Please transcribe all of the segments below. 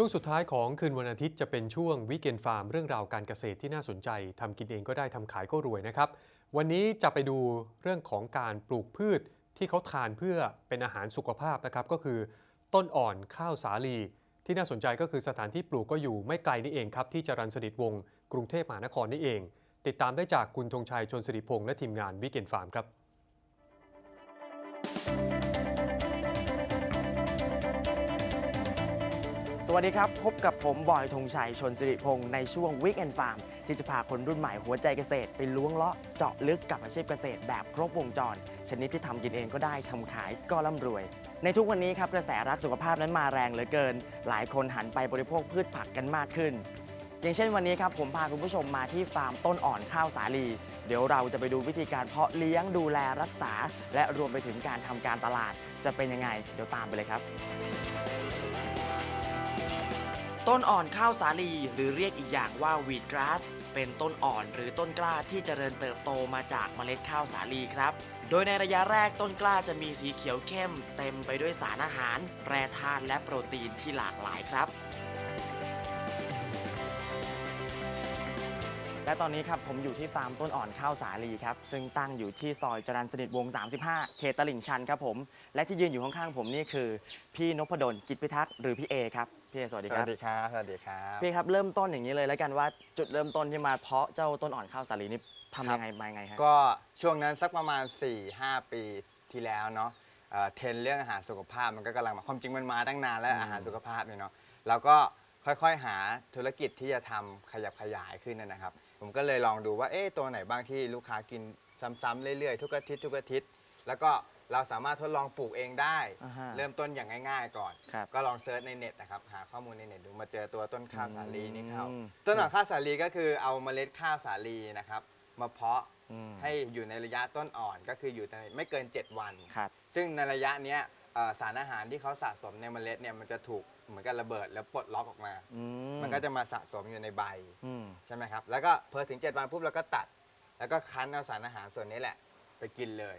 ช่วงสุดท้ายของคืนวันอาทิตย์จะเป็นช่วงวิกเกนฟาร์มเรื่องราวการเกษตรที่น่าสนใจทำกินเองก็ได้ทำขายก็รวยนะครับ วันนี้จะไปดูเรื่องของการปลูกพืชที่เขาทานเพื่อเป็นอาหารสุขภาพนะครับ ก็คือต้นอ่อนข้าวสาลี ที่น่าสนใจก็คือสถานที่ปลูกก็อยู่ไม่ไกลนี่เองครับ ที่จรัญสนิทวงศ์กรุงเทพมหานครนี่เอง ติดตามได้จากคุณธงชัยชนสิริพงษ์และทีมงานวิกเกนฟาร์มครับ สวัสดีครับ พบกับผม บอยธงชัย ชนสิริพงศ์ในช่วง Weekend Farm ที่จะพาคนรุ่นใหม่หัวใจเกษตร ไปล้วงเลาะเจาะลึกกับอาชีพเกษตรแบบครบวงจร ชนิดที่ทำกินเองก็ได้ทำขายก็ร่ำรวย ในทุกวันนี้ครับกระแสรักสุขภาพนั้นมาแรงเหลือเกิน หลายคนหันไปบริโภคพืชผักกันมากขึ้น อย่างเช่นวันนี้ครับผมพาคุณผู้ชมมาที่ฟาร์มต้นอ่อนข้าวสาลี เดี๋ยวเราจะไปดูวิธีการเพาะเลี้ยงดูแลรักษา และรวมไปถึงการทำการตลาด จะเป็นยังไง เดี๋ยวตามไปเลยครับ ต้นอ่อนข้าวสาลีหรือเรียกอีกอย่างว่าวีดกราสเป็นต้นอ่อนหรือต้นกล้าที่เจริญเติบโตมาจากเมล็ดข้าวสาลีครับ โดยในระยะแรกต้นกล้าจะมีสีเขียวเข้ม เต็มไปด้วยสารอาหาร แร่ธาตุและโปรตีนที่หลากหลายครับ และตอนนี้ครับผมอยู่ที่ฟาร์มต้นอ่อนข้าวสาลีครับ ซึ่งตั้งอยู่ที่ซอยจรัญสนิทวงศ์35 เขตตลิ่งชันครับผม และที่ยืนอยู่ข้างๆผมนี่คือ พี่นพดลกิจพิทักษ์หรือพี่เอครับ พี่เอสวัสดีสครัวับ สดีครับ สวัสดีครับ พี่ครับเริ่มต้นอย่างนี้เลยแล้วกันว่าจุดเริ่มต้นที่มาเพาะเจ้าต้นอ่อนข้าวสาลีนี่ทำยังไงมายังไงฮะ ก็ช่วงนั้นสักประมาณ 4-5 ปีที่แล้วเนาะเอ่อเทรนด์เรื่องอาหารสุขภาพมันก็กำลังมาความจริงมันมาตั้งนานแล้วอืม อาหารสุขภาพเนี่ยเนาะเราก็ค่อยๆหาธุรกิจที่จะทำขยับขยายขึ้นนะนะครับ ผมก็เลยลองดูว่าเอ๊ะตัวไหนบ้างที่ลูกค้ากินซ้ำๆเรื่อยๆ ทุกอาทิตย์ทุกอาทิตย์ แล้วก็เราสามารถทดลองปลูกเองได้ อ่าฮะเริ่มต้นอย่างง่าย ๆ ก่อน ครับก็ลองเซิร์ชในเน็ตนะครับหาข้อมูลในเน็ตดูมาเจอตัวต้นข้าวสาลีนี่เข้าอืม ต้นอ่อนข้าวสาลีก็คือเอาเมล็ดข้าวสาลีนะครับมาเพาะอืมให้อยู่ในระยะต้นอ่อนก็คืออยู่ในไม่เกิน 7 วัน ครับ ซึ่งในระยะเนี้ยเอ่อสารอาหารที่เขาสะสมในเมล็ดเนี่ยมันจะถูก เหมือนกับระเบิดแล้วปลดล็อกออกมา อืมันก็จะมาสะสมอยู่ในใบอืมใช่ไหมครับ แล้วก็พอถึง 7 วันปุ๊บเราก็ตัด แล้วก็คั้นเอาสารอาหารส่วนนี้แหละ ไปกินเลย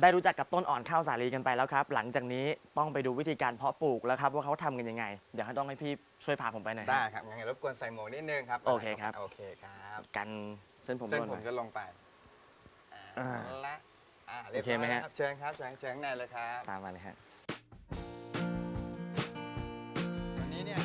ได้รู้จักกับต้นอ่อนข้าวสาลีกันไปแล้วครับ หลังจากนี้ต้องไปดูวิธีการเพาะปลูกแล้วครับว่าเขาทำกันยังไง เดี๋ยวให้ต้องให้พี่ช่วยพาผมไปหน่อยฮะ ได้ครับงั้นรบกวนใส่หมวกนิดนึงครับโอเคครับ โอเคครับ กันเส้นผมเส้นร่วผมหอย จะลงไปอ่าอ่าละอ่าเรียบโอเคร้อยไหมแล้วฮะครับเชิญครับเชิญเชิญข้างในเลยครับ ตามมาเลยฮะ เนี่ย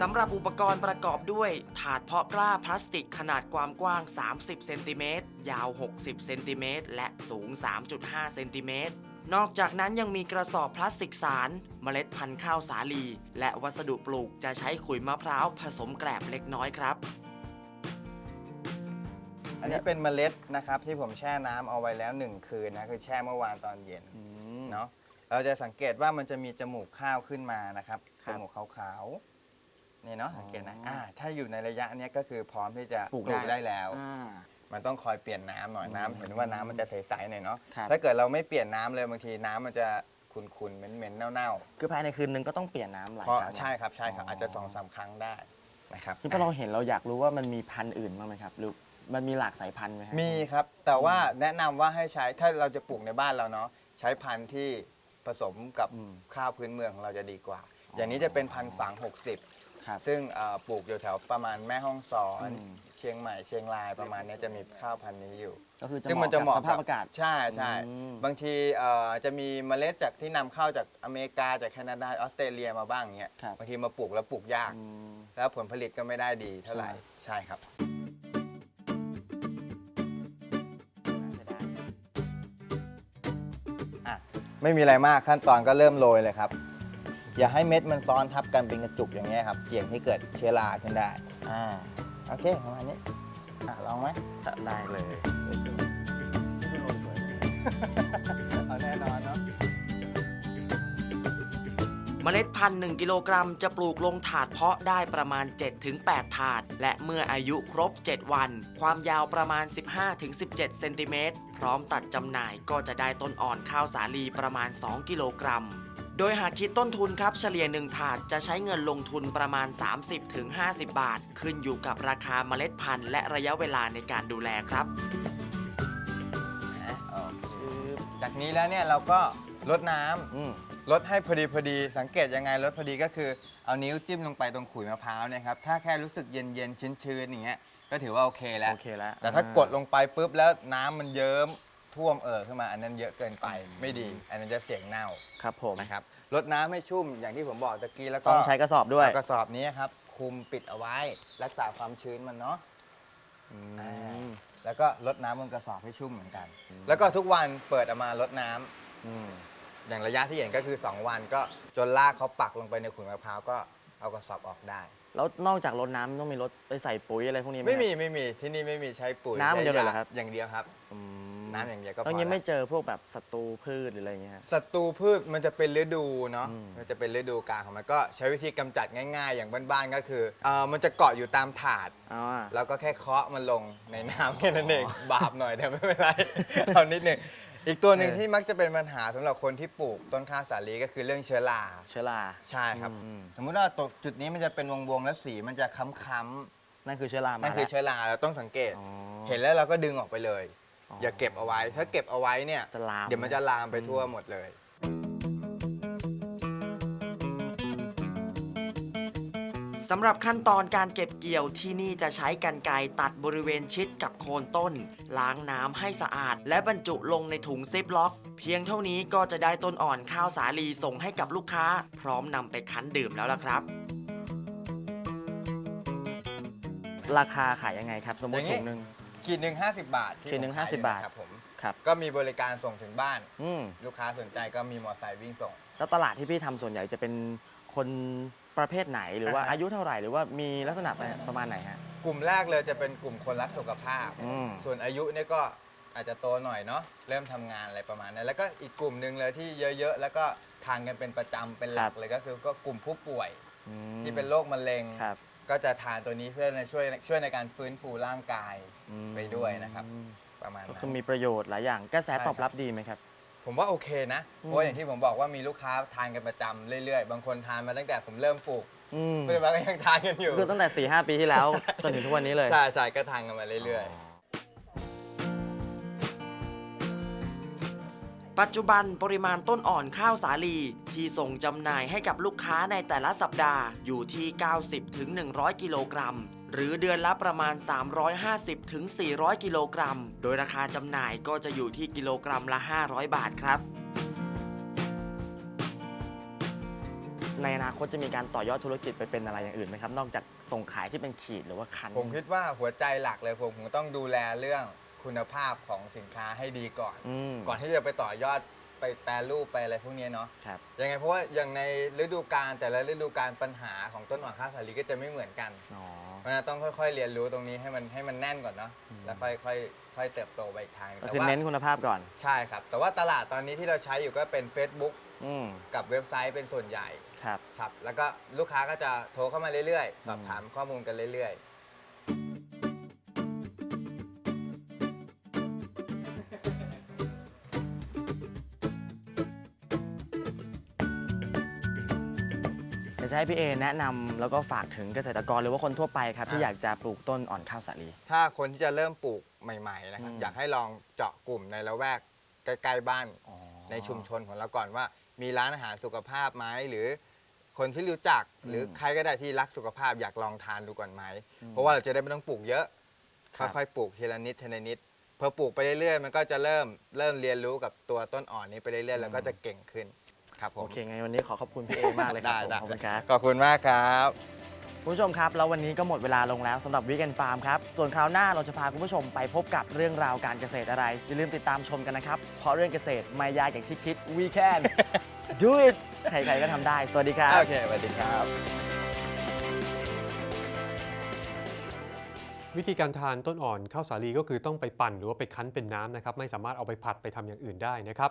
สำหรับอุปกรณ์ประกอบด้วย ถาดเพาะกล้าพลาสติกขนาดความกว้าง 30 เซนติเมตร ยาว 60 เซนติเมตร และสูง 3.5 เซนติเมตร นอกจากนั้นยังมีกระสอบพลาสติกสาร เมล็ดพันธุ์ข้าวสาลี และวัสดุปลูกจะใช้ขุยมะพร้าวผสมแกลบเล็กน้อยครับ อันนี้เป็นเมล็ดนะครับที่ผมแช่น้ำเอาไว้แล้ว 1 คืนนะคือแช่เมื่อวานตอนเย็นเนาะเราจะสังเกตว่ามันจะมีจมูกข้าวขึ้นมานะครับครั จบมูกขาวๆนี่เนาะสังเกตนะอ๋ออ่อ่าถ้าอยู่ในระยะเนี้ยก็คือพร้อมที่จะปลูกลูกได้ได้แล้วอ่ามันต้องคอยเปลี่ยนน้ำหน่อยน้ำเห็นว่าน้ำมันจะใสๆหน่อยเนาะครับถ้าเกิดเราไม่เปลี่ยนน้ำเลยบางทีน้ำมันจะขุ่นๆเหม็นๆเน่าคือภายในคืนนึงก็ต้องเปลี่ยนน้ำหๆลายเพราะครั้งใช่ครับใช่ครับอ๋อออาจจะสองสามครั้งได้นะครับที่พอเราเห็นเราอยากรู้ว่ามันมีพันธุ์อื่นบ้างไหมครับหรือมันมีหลากสายพันธุ์ไหมครับมีครับ แต่ว่าแนะนำว่าให้ใช้ถ้าเราจะปลูกในบ้านเราเนาะใช้พันธุ์ที่ผสมกับอืมข้าวพื้นเมืองของเราจะดีกว่า อ๋อออย่างนี้จะเป็นพันธุ์ฝัง60ครับซึ่งเอ่อปลูกอยู่แถวประมาณแม่ฮ่องสอน อืม เชียงใหม่เชียงรายประมาณเนี้ยจะมีข้าวพันธุ์นี้อยู่ ก็คือจะซึ่งเหมัมาะจะกับเหมาะสภาพอากาศ ใช่ใช่อืม บางทีเอ่อจะมีเมล็ดจากที่นำเข้าจากอเมริกาจากแคนาดาออสเตรเลียมาบ้างเงี้ยครับบางทีมาปลูกแล้วปลูกยาก อืม แล้วผลผลิตก็ไม่ได้ดีเท่าไหร่ ใช่ ใช่ครับ อะ ไม่มีอะไรมากขั้นตอนก็เริ่มโรยเลยครับ อย่าให้เม็ดมันซ้อนทับกันเป็นกระจุกอย่างเงี้ยครับเสี่ยงให้เกิดเชื้อราขึ้นได้อ่าโอเคประมาณนี้อะลองไหมได้เลยเอาแน่นอนเนาะเมล็ดพันธุ์1กิโลกรัมจะปลูกลงถาดเพาะได้ประมาณ 7-8 ถาด และเมื่ออายุครบ 7 วัน ความยาวประมาณ 15-17 เซนติเมตร พร้อมตัดจำหน่ายก็จะได้ต้นอ่อนข้าวสาลีประมาณ 2 กิโลกรัม โดยหากคิดต้นทุนครับเฉลี่ย 1 ถาดจะใช้เงินลงทุนประมาณ 30-50 บาท ขึ้นอยู่กับราคาเมล็ดพันธุ์และระยะเวลาในการดูแลครับนะโอเคจากนี้แล้วเนี่ยเราก็ลดน้ำอืม ลดให้พอดีพอดีสังเกตยังไงลดพอดีก็คือเอานิ้วจิ้มลงไปตรงขุยมะพร้าวเนี่ยครับถ้าแค่รู้สึกเย็นเย็นๆชื้นๆอย่างเงี้ยก็ถือว่าโอเคแล้ว โอเคแล้วแต่ถ้ากดลงไปปุ๊บแล้วน้ำมันเยิ้ม ท่วมเอ่อขึ้นมาอันนั้นเยอะเกินไปไม่ดี อันนั้นจะเสี่ยงเน่าครับผมนะครับลดน้ำให้ชุ่มอย่างที่ผมบอกตะกี้แล้วก็ต้องใช้กระสอบด้วยเอากระสอบนี้ครับคลุมปิดเอาไว้รักษาความชื้นมันเนาะอือ่ามแล้วก็ลดน้ำบนกระสอบให้ชุ่มเหมือนกัน แล้วก็ทุกวันเปิดออกมาลดน้ำอืมอย่างระยะที่เห็นก็คือ 2 วันก็จนลากเขาปักลงไปในขุยมะพร้าวก็เอากระสอบออกได้ แล้วนอกจากรดน้ำต้องมีรถไปใส่ปุ๋ยอะไรพวกนี้ไหมไม่มีครับไม่มีที่นี่ไม่มีใช้ปุ๋ยน้ำอย่างเดียวใช้เหรอครับ อย่างเดียวครับ อืม น้ำอย่างเดียวก็พอแล้วยังละไม่เจอพวกแบบศัตรูพืชหรืออะไรอย่างเงี้ยฮะ ศัตรูพืชมันจะเป็นฤดูเนาะ อืม มันจะเป็นฤดูกาลของมันก็ใช้วิธีกำจัดง่าย ๆ อย่างบ้านๆก็คือเอ่อมันจะเกาะอยู่ตามถาด อ๋อ แล้วก็แค่เคาะมันลงในน้ำแค่นั้นเองบาปหน่อยแต่ไม่เป็นไร เอานิดหนึ่งอีกตัวหนึ่งเออ ที่มักจะเป็นปัญหาสำหรับคนที่ปลูกต้นข้าวสาลีก็คือเรื่องเชื้อรา เชื้อรา ใช่ครับ อืม สมมุติว่าตรงจุดนี้มันจะเป็นวงๆ แล้วสีมันจะค้ำนั่นคือเชื้อราๆมานั่นคือแล้ว เชื้อราเราต้องสังเกต อ๋อ เห็นแล้วเราก็ดึงออกไปเลย อ๋อออย่าเก็บเอาไว้ ถ้าเก็บเอาไว้เนี่ย จะลาม เดี๋ยวมันจะลามไปทั่วหมดเลย สำหรับขั้นตอนการเก็บเกี่ยวที่นี่จะใช้กรรไกรตัดบริเวณชิดกับโคนต้น ล้างน้ำให้สะอาด และบรรจุลงในถุงซิปล็อก เพียงเท่านี้ก็จะได้ต้นอ่อนข้าวสาลีส่งให้กับลูกค้า พร้อมนำไปคั้นดื่มแล้วล่ะครับ ราคาขายยังไงครับ สมมติอย่างงี้ ถุงหนึ่ง ขีดหนึ่ง50บาทที่ขีดหนึ่งผมขย50บาท นะครับผมครับก็มีบริการส่งถึงบ้าน อืมลูกค้าสนใจก็มีมอเตอร์ไซค์วิ่งส่ง แล้วตลาดที่พี่ทำส่วนใหญ่จะเป็นคนประเภทไหนหรือว่าอ่าฮะ อายุเท่าไหร่หรือว่ามีลักษณะประมาณไหนฮะ กลุ่มแรกเลยจะเป็นกลุ่มคนรักสุขภาพ อืม ส่วนอายุเนี่ยก็อาจจะโตหน่อยเนาะเริ่มทำงานอะไรประมาณนั้นแล้วก็อีกกลุ่มหนึ่งเลยที่เยอะๆ แล้วก็ทานกันเป็นประจำเป็นหลักเลยก็คือก็กลุ่มผู้ป่วยอืมที่เป็นโรคมะเร็ง ครับ ก็จะทานตัวนี้เพื่อในช่วยช่วยในการฟื้นฟูร่างกายอืม ไปด้วยนะครับ ประมาณก็นั้คือนมีประโยชน์หลายอย่างกระแสใช่ตอบครับรับดีไหมครับ ผมว่าโอเคนะอืมเพราะอย่างที่ผมบอกว่ามีลูกค้าทานกันประจำเรื่อยๆ บางคนทานมาตั้งแต่ผมเริ่มปลูกอืมปัจจุบันก็ยังทานกันอยู่คือตั้งแต่4ีหปีที่แล้ว จนถึงทุกวันนี้เลย ใช่ใช่ก็ทานกันมาเรื่อยๆ ปัจจุบันปริมาณต้นอ่อนข้าวสาลี ที่ส่งจำหน่ายให้กับลูกค้าในแต่ละสัปดาห์อยู่ที่ 90ถึง100 กิโลกรัม หรือเดือนละประมาณ 350ถึง400 กิโลกรัม โดยราคาจำหน่ายก็จะอยู่ที่กิโลกรัมละ 500 บาทครับ ในอนาคตจะมีการต่อยอดธุรกิจไปเป็นอะไรอย่างอื่นไหมครับ นอกจากส่งขายที่เป็นขีดหรือว่าคัน ผมคิดว่าหัวใจหลักเลยผมผมต้องดูแลเรื่องคุณภาพของสินค้าให้ดีก่อน อืม ก่อนที่จะไปต่อยอดไปแปรรูปไปอะไรพวกนี้เนาะ ครับ ยังไงเพราะว่าอย่างในฤดูกาลแต่ละฤดูกาลปัญหาของต้นอ่อนข้าวสาลีก็จะไม่เหมือนกัน อ๋อ เพราะฉะนั้นต้องค่อยๆเรียนรู้ตรงนี้ให้มันให้มันแน่นก่อนเนาะแล้วค่อยๆค่อยเติบโตไปอีกทางหนึ่งก็แต่คือว่าเน้นคุณภาพก่อน ใช่ครับ แต่ว่าตลาดตอนนี้ที่เราใช้อยู่ก็เป็น Facebook อืมกับเว็บไซต์เป็นส่วนใหญ่ครับ ครับแล้วก็ลูกค้าก็จะโทรเข้ามาเรื่อยๆ สอบถามข้อมูลกันเรื่อยๆ จะให้พี่เอแนะนำแล้วก็ฝากถึงเกษตรกรหรือว่าคนทั่วไปครับที่อะอยากจะปลูกต้นอ่อนข้าวสาลี ถ้าคนที่จะเริ่มปลูกใหม่ๆนะครับอืม อยากให้ลองเจาะกลุ่มในละแวกใกล้ๆบ้านในชุมชนของเราก่อนว่า มีร้านอาหารสุขภาพไหมหรือคนที่รู้จักหรือใครก็ได้ที่รักสุขภาพอยากลองทานดูก่อนไหม เพราะว่าเราจะได้ไม่ต้องปลูกเยอะครับ ค่อยๆปลูกทีละนิดทีละนิดพอปลูกไปเรื่อยๆมันก็จะเริ่มเริ่มเรียนรู้กับตัวต้นอ่อนนี้ไปเรื่อยๆแล้วก็จะเก่งขึ้น ครับผม โอเคไงวันนี้ขอขอบคุณพี่เอมากเลยครับได้ผมได้ ขอบคุณครับ ขอบคุณมากครับ คุณผู้ชมครับ แล้ววันนี้ก็หมดเวลาลงแล้วสำหรับวิก e อนฟาร์มครับ ส่วนคราวหน้าเราจะพาคุณผู้ชมไปพบกับเรื่องราวการเกษตรอะไร อย่าลืมติดตามชมกันนะครับ เพราะเรื่องเกษตรไม่ยากอย่างที่คิด we can do it ใครๆก็ทำได้ สวัสดีครับ โอเคสวัสดีครับ วิธีการทานต้นอ่อนข้าวสาลีก็คือต้องไปปั่นหรือว่าไปคั้นเป็นน้ำนะครับ ไม่สามารถเอาไปผัดไปทำอย่างอื่นได้นะครับ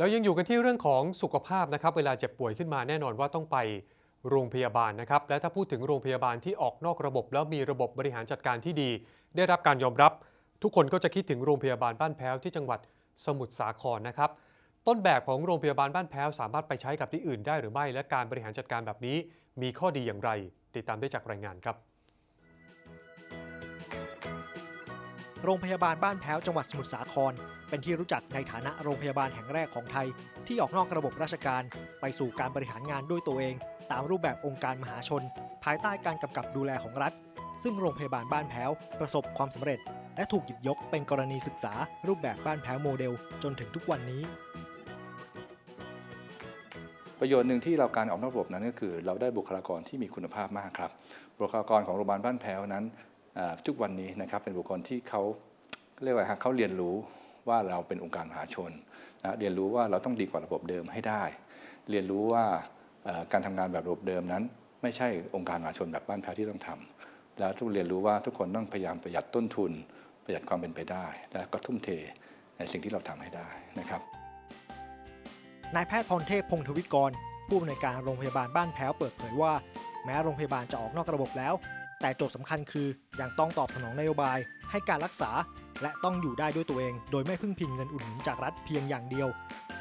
แล้วยังอยู่กันที่เรื่องของสุขภาพนะครับ เวลาเจ็บป่วยขึ้นมาแน่นอนว่าต้องไปโรงพยาบาลนะครับ และถ้าพูดถึงโรงพยาบาลที่ออกนอกระบบ แล้วมีระบบบริหารจัดการที่ดี ได้รับการยอมรับ ทุกคนก็จะคิดถึงโรงพยาบาลบ้านแพ้วที่จังหวัดสมุทรสาครนะครับ ต้นแบบของโรงพยาบาลบ้านแพ้วสามารถไปใช้กับที่อื่นได้หรือไม่ และการบริหารจัดการแบบนี้ มีข้อดีอย่างไร ติดตามได้จากรายงานครับโรงพยาบาลบ้านแพ้วจังหวัดสมุทรสาคร เป็นที่รู้จักในฐานะโรงพยาบาลแห่งแรกของไทย ที่ออกนอกระบบราชการ ไปสู่การบริหารงานด้วยตัวเอง ตามรูปแบบองค์การมหาชน ภายใต้การกำกับดูแลของรัฐ ซึ่งโรงพยาบาลบ้านแพ้ว ประสบความสำเร็จ และถูกหยิบยกเป็นกรณีศึกษา รูปแบบบ้านแพ้วโมเดล จนถึงทุกวันนี้ ประโยชน์หนึ่งที่เราการออกนอกระบบนั้นก็คือ เราได้บุคลากรที่มีคุณภาพมากครับบุคลากรของโรงพยาบาลบ้านแพ้วนั้นทุกวันนี้นะครับเป็นบุคคลที่เขาเรียกว่าเขาเรียนรู้ ว่าเราเป็นองค์การมหาชนนะเรียนรู้ว่าเราต้องดีกว่าระบบเดิมให้ได้ เรียนรู้ว่าการทำงานแบบระบบเดิมนั้น ไม่ใช่องค์การมหาชนแบบบ้านแพ้ที่ต้องทำแล้วทุกเรียนรู้ว่าทุกคนต้องพยายามประหยัดต้นทุน ประหยัดความเป็นไปได้ และก็ทุ่มเทในสิ่งที่เราทำให้ได้นะครับนายแพทย์พรเทพพงศ์ทวิกรผู้อำนวยการโรงพยาบาลบ้านแพ้วเปิดเผยว่า แม้โรงพยาบาลจะออกนอกระบบแล้ว แต่โจทย์สำคัญคือยังต้องตอบสนองนโยบายให้การรักษา และต้องอยู่ได้ด้วยตัวเอง โดยไม่พึ่งพิงเงินอุดหนุนจากรัฐเพียงอย่างเดียว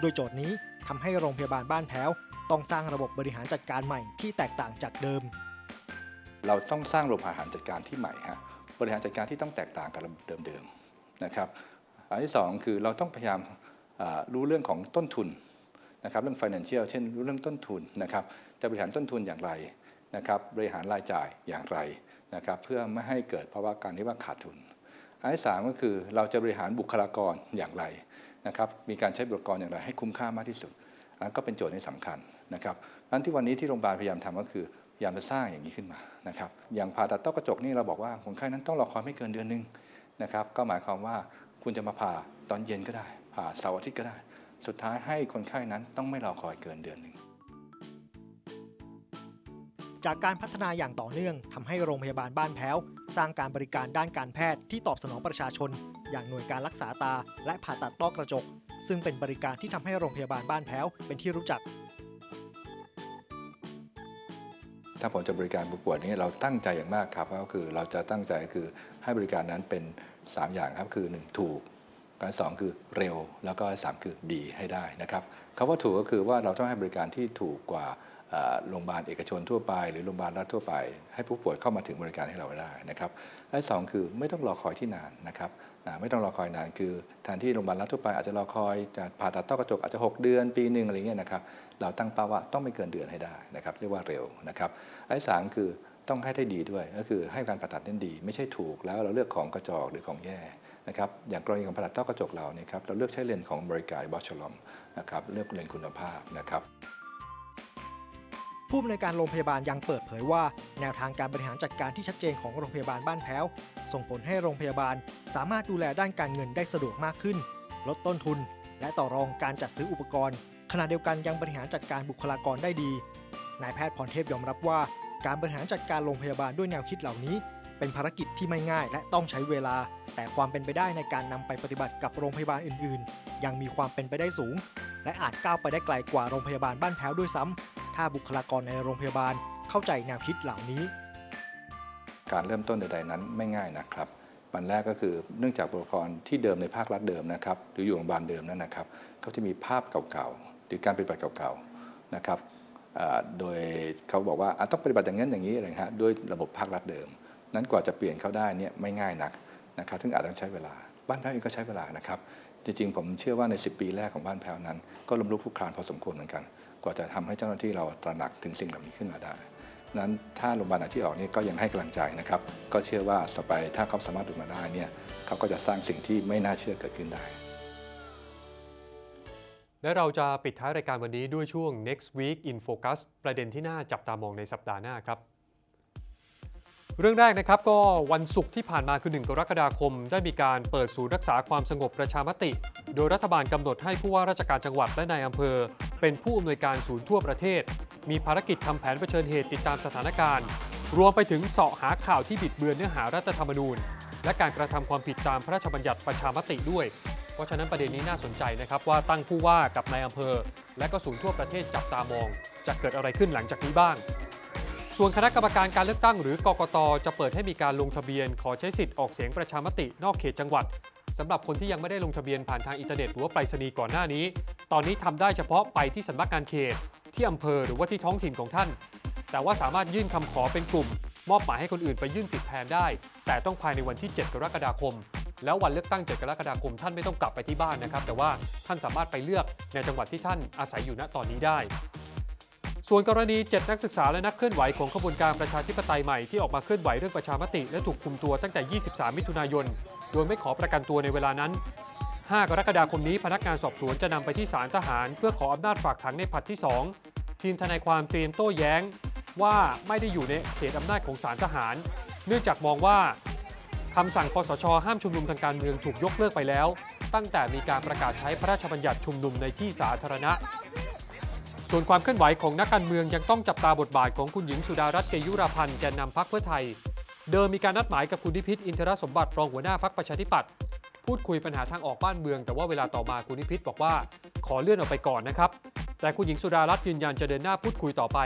โดยโจทย์นี้ทำให้โรงพยาบาลบ้านแพ้ว ต้องสร้างระบบบริหารจัดการใหม่ที่แตกต่างจากเดิม เราต้องสร้างระบบอาหารจัดการที่ใหม่ฮะบริหารจัดการที่ต้องแตกต่างกับระบบเดิมๆนะครับอันที่สองคือเราต้องพยายามรู้เรื่องของต้นทุนนะครับเรื่อง financial เช่นรู้เรื่องต้นทุนนะครับจะบริหารต้นทุนอย่างไรนะครับบริหารรายจ่ายอย่างไรนะครับเพื่อไม่ให้เกิดภาวะการที่ว่าขาดทุน อันที่สามก็คือเราจะบริหารบุคลากรอย่างไรนะครับมีการใช้บุคลากรอย่างไรให้คุ้มค่ามากที่สุด อันนนก็เป็นโจทย์ที่สำคัญนะครับอันที่วันนี้ที่โรงพยาบาลพยายามทำก็คือพยายามจะสร้างอย่างนี้ขึ้นมานะครับอย่างผ่าตัดต้อกระจกนี่เราบอกว่าคนไข้นั้นต้องรอคอยไม่เกินเดือนหนึงนะครับก็หมายความว่าคุณจะมาผ่าตอนเย็นก็ได้ ผ่าเสาร์อาทิตย์ก็ได้ สุดท้ายให้คนไข้นั้นต้องไม่รอคอยเกินเดือนหนึ่ง จากการพัฒนาอย่างต่อเนื่องทำให้โรงพยาบาลบ้านแพ้ว สร้างการบริการด้านการแพทย์ที่ตอบสนองประชาชน อย่างหน่วยการรักษาตา และผ่าตัดต้อกระจก ซึ่งเป็นบริการที่ทำให้โรงพยาบาลบ้านแพ้วเป็นที่รู้จัก ถ้าผมจะบริการผู้ป่วยนี้เราตั้งใจอย่างมากครับก็คือเราจะตั้งใจคือให้บริการนั้นเป็น 3 อย่างครับคือ 1 ถูกการสองคือเร็วแล้วก็สามคือดีให้ได้นะครับคำว่าถูกก็คือว่าเราต้องให้บริการที่ถูกกว่า โรงพยาบาลเอกชนทั่วไป หรือโรงพยาบาลรัฐทั่วไป ให้ผู้ป่วยเข้ามาถึงบริการให้เราได้นะครับและสองคือไม่ต้องรอคอยที่นานนะครับไม่ต้องรอคอยนานคือแทนที่โรงพยาบาลรัฐทั่วไปอาจจะรอคอยจะผ่าตัดต้อกระจกอาจจะ 6 เดือนปีหนึ่งอะไรเงี้ยนะครับเราตั้งเป้าว่าต้องไม่เกินเดือนให้ได้นะครับเรียกว่าเร็วนะครับไอันที่สามคือต้องให้ได้ดีด้วย ก็คือให้การผ่าตัดนั้นดี ไม่ใช่ถูกแล้วเราเลือกของกระจอกหรือของแย่นะครับอย่างกรณีของผ่าตัดต้อกระจกเราเนี่ยครับเราเลือกใช้เลนส์ของบริการบอชลอมนะครับเลือกเลนส์คุณภาพนะครับ ผู้อำนวยการโรงพยาบาลยังเปิดเผยว่า แนวทางการบริหารจัดการที่ชัดเจนของโรงพยาบาลบ้านแพ้ว ส่งผลให้โรงพยาบาลสามารถดูแลด้านการเงินได้สะดวกมากขึ้น ลดต้นทุน และต่อรองการจัดซื้ออุปกรณ์ ขณะเดียวกันยังบริหารจัดการบุคลากรได้ดีนายแพทย์พรเทพยอมรับว่า การบริหารจัดการโรงพยาบาลด้วยแนวคิดเหล่านี้ เป็นภารกิจที่ไม่ง่ายและต้องใช้เวลา แต่ความเป็นไปได้ในการนำไปปฏิบัติกับโรงพยาบาลอื่น ๆ ยังมีความเป็นไปได้สูง และอาจก้าวไปได้ไกลกว่าโรงพยาบาลบ้านแพ้วด้วยซ้ำ ถ้าบุคลากรในโรงพยาบาลเข้าใจแนวคิดเหล่านี้ การเริ่มต้นใดๆนั้นไม่ง่ายนะครับปันแรกก็คือเนื่องจากบุคลากรที่เดิมในภาครัฐเดิมนะครับหรืออยู่โรงพยาบาลเดิมนั่นนะครับเขาจะมีภาพเก่าๆหรือการปฏิบัติเก่าๆนะครับโดยเขาบอกว่าต้องปฏิบัติอย่างนั้นอย่างนี้อะไรฮะด้วยระบบภาครัฐเดิม นั้นกว่าจะเปลี่ยนเขาได้เนี่ยไม่ง่ายนักนะครับซึ่งอาจต้องใช้เวลา บ้านแพ้วเองก็ใช้เวลานะครับจริงๆผมเชื่อว่าใน 10 ปีแรกของบ้านแพ้วนั้น ก็ล้มลุกคลุกคลานพอสมควรเหมือนกัน กว่าจะทำให้เจ้าหน้าที่เราตระหนักถึงสิ่งเหล่านี้ขึ้นมาได้ นั้นถ้าโรงพยาบาลไหนที่ออกนี่ก็ยังให้กำลังใจนะครับ ก็เชื่อว่าต่อไปถ้าเขาสามารถดูมาได้เนี่ยเขาก็จะสร้างสิ่งที่ไม่น่าเชื่อเกิดขึ้นได้ และเราจะปิดท้ายรายการวันนี้ด้วยช่วง next week in focus ประเด็นที่น่าจับตามองในสัปดาห์หน้าครับ เรื่องแรกนะครับก็วันศุกร์ที่ผ่านมาคือ 1 กรกฎาคม ได้มีการเปิดศูนย์รักษาความสงบประชามติ โดยรัฐบาลกำหนดให้ผู้ว่าราชการจังหวัดและนายอำเภอ เป็นผู้อำนวยการศูนย์ทั่วประเทศ มีภารกิจทำแผนเผชิญเหตุติดตามสถานการณ์ รวมไปถึงเสาะหาข่าวที่บิดเบือนเนื้อหารัฐธรรมนูญ และการกระทำความผิดตามพระราชบัญญัติประชามติด้วย เพราะฉะนั้นประเด็นนี้น่าสนใจนะครับว่าตั้งผู้ว่ากับนายอำเภอ และก็ศูนย์ทั่วประเทศจับตามอง จะเกิดอะไรขึ้นหลังจากนี้บ้าง ส่วนคณะกรรมการการเลือกตั้งหรือกกตจะเปิดให้มีการลงทะเบียน ขอใช้สิทธิ์ออกเสียงประชามตินอกเขตจังหวัดสำหรับคนที่ยังไม่ได้ลงทะเบียนผ่านทางอินเทอร์เน็ตหรือว่าไปรษณีย์ก่อนหน้านี้ ตอนนี้ทำได้เฉพาะไปที่สำนักงานเขต ที่อำเภอหรือว่าที่ท้องถิ่นของท่าน แต่ว่าสามารถยื่นคำขอเป็นกลุ่ม มอบหมายให้คนอื่นไปยื่นสิทธิ์แทนได้ แต่ต้องภายในวันที่ 7 กรกฎาคม แล้ววันเลือกตั้ง 7 กรกฎาคม ท่านไม่ต้องกลับไปที่บ้านนะครับ แต่ว่าท่านสามารถไปเลือกในจังหวัดที่ท่านอาศัยอยู่ณตอนนี้ได้ ส่วนกรณี 7 นักศึกษาและนักเคลื่อนไหวของขบวนการประชาธิปไตยใหม่ที่ออกมาเคลื่อนไหวเรื่องประชามติ และถูกคุมตัวตั้งแต่ 23 มิถุนายน โดยไม่ขอประกันตัวในเวลานั้น 5 กรกฎาคมนี้พนักงานสอบสวนจะนำไปที่ศาลทหาร เพื่อขออำนาจฝากขังในผลัดที่ 2 ทีมทนายความเตรียมโต้แย้ง ว่าไม่ได้อยู่ในเขตอำนาจของศาลทหาร เนื่องจากมองว่าคำสั่งคอสช ห้ามชุมนุมทางการเมืองถูกยกเลิกไปแล้ว ตั้งแต่มีการประกาศใช้พระราชบัญญัติชุมนุมในที่สาธารณะ ส่วนความเคลื่อนไหวของนักการเมืองยังต้องจับตาบทบาทของคุณหญิงสุดารัตน์เกยุราพันธ์แกนนำพักเพื่อไทย เดิมมีการนัดหมายกับคุณนิพิษอินทรสมบัติรองหัวหน้าพักประชาธิปัตย์พูดคุยปัญหาทางออกบ้านเมือง แต่ว่าเวลาต่อมาคุณนิพิษบอกว่า ขอเลื่อนออกไปก่อนนะครับ แต่คุณหญิงสุดารัตน์ยืนยันจะเดินหน้าพูดคุยต่อไป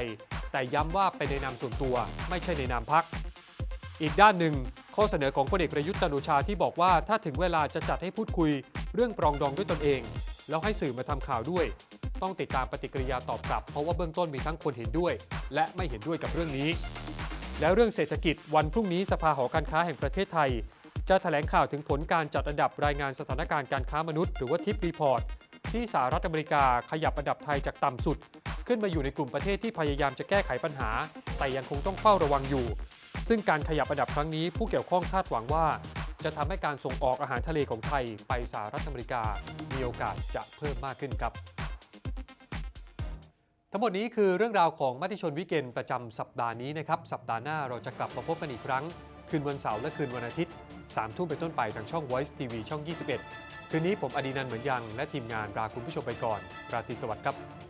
แต่ย้ำว่าเป็นในนามส่วนตัว ไม่ใช่ในนามพักอีกด้านหนึ่ง ข้อเสนอของพลเอกประยุทธ์จันโอชาที่บอกว่าถ้าถึงเวลาจะจัดให้พูดคุย เรื่องปรองดองด้วยตนเอง แล้วให้สื่อมาทำข่าวด้วย ต้องติดตามปฏิกิริยาตอบกลับ เพราะว่าเบื้องต้นมีทั้งคนเห็นด้วย และไม่เห็นด้วยกับเรื่องนี้ แล้วเรื่องเศรษฐกิจวันพรุ่งนี้สภาหอการค้าแห่งประเทศไทย จะแถลงข่าวถึงผลการจัดอันดับรายงานสถานการณ์การค้ามนุษย์ หรือว่าทิปรีพอร์ตที่สหรัฐอเมริกาขยับอันดับไทยจากต่ำสุด ขึ้นมาอยู่ในกลุ่มประเทศที่พยายามจะแก้ไขปัญหา แต่ยังคงต้องเฝ้าระวังอยู่ ซึ่งการขยับอันดับครั้งนี้ผู้เกี่ยวข้องคาดหวังว่า จะทำให้การส่งออกอาหารทะเลของไทยไปสหรัฐอเมริกา มีโอกาสจะเพิ่มมากขึ้นครับ ทั้งหมดนี้คือเรื่องราวของมติชนวิกเกนประจำสัปดาห์นี้นะครับ สัปดาห์หน้าเราจะกลับมาพบกันอีกครั้ง คืนวันเสาร์และคืนวันอาทิตย์3ทุ่มเป็นต้นไปทางช่อง Voice TV ช่อง 21 คืนนี้ผมอดีนันเหมือนยัง และทีมงานลาคุณผู้ชมไปก่อน ราตรีสวัสดิ์ครับ